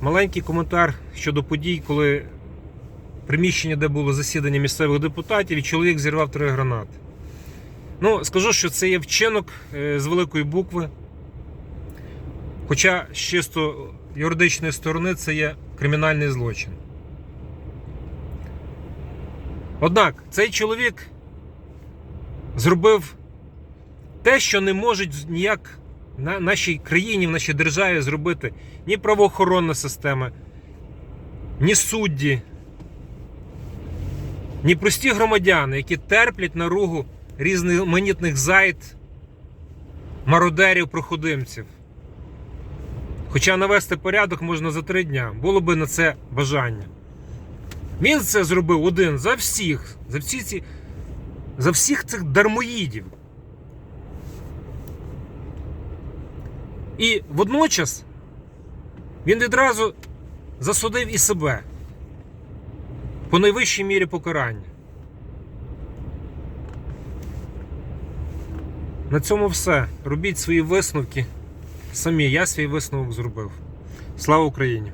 маленький коментар щодо подій, коли приміщення, де було засідання місцевих депутатів, і чоловік зірвав три гранати. Ну, скажу, що це є вчинок е, з великої букви. Хоча з чисто юридичної сторони це є кримінальний злочин. Однак цей чоловік зробив те, що не можуть ніяк на нашій країні, в нашій державі зробити ні правоохоронна система, ні судді, ні прості громадяни, які терплять наругу різноманітних зайд, мародерів, проходимців. Хоча навести порядок можна за три дня, було би на це бажання. Він це зробив один за всіх, за всі ці, за всіх цих дармоїдів. І водночас він відразу засудив і себе по найвищій мірі покарання. На цьому все. Робіть свої висновки самі. Я свій висновок зробив. Слава Україні!